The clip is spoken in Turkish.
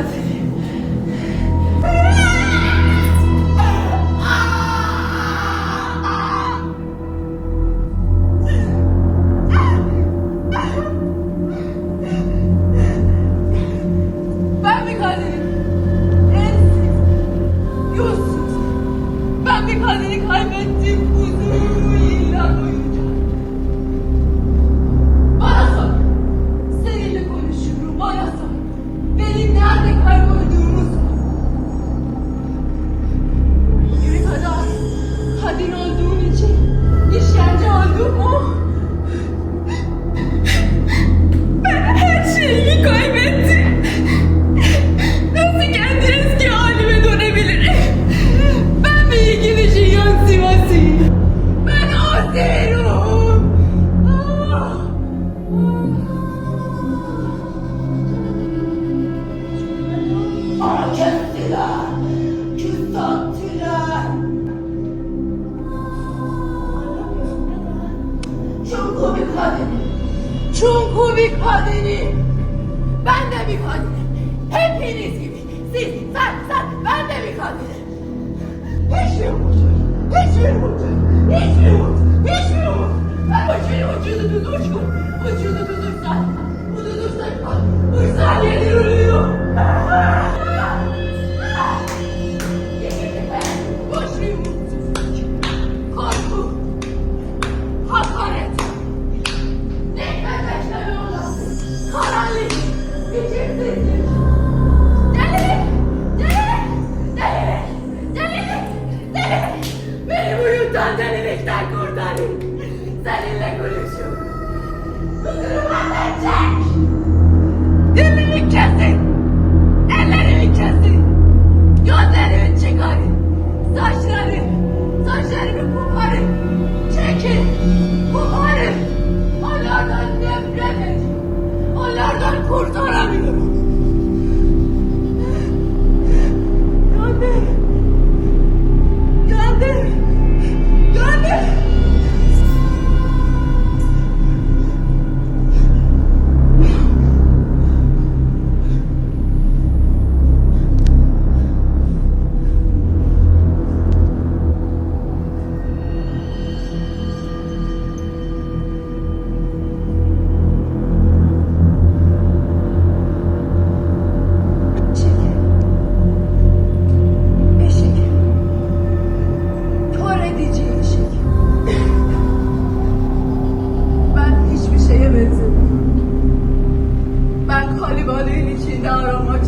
Ben bir kaderim. En. Ben bir kaderi kaybettim kuzum. bir kadınım. Ben de bir kadınım. Hepiniz gibi. Siz, sen, sen, ben de bir kadınım. Hiçbir mutsuz, hiçbir mutsuz, hiçbir mutsuz, hiçbir mutsuz. Ben başını ucunu tutuşum. Ucunu tutursan, ucunu tutursan, ucunu tutursan. چی دارم و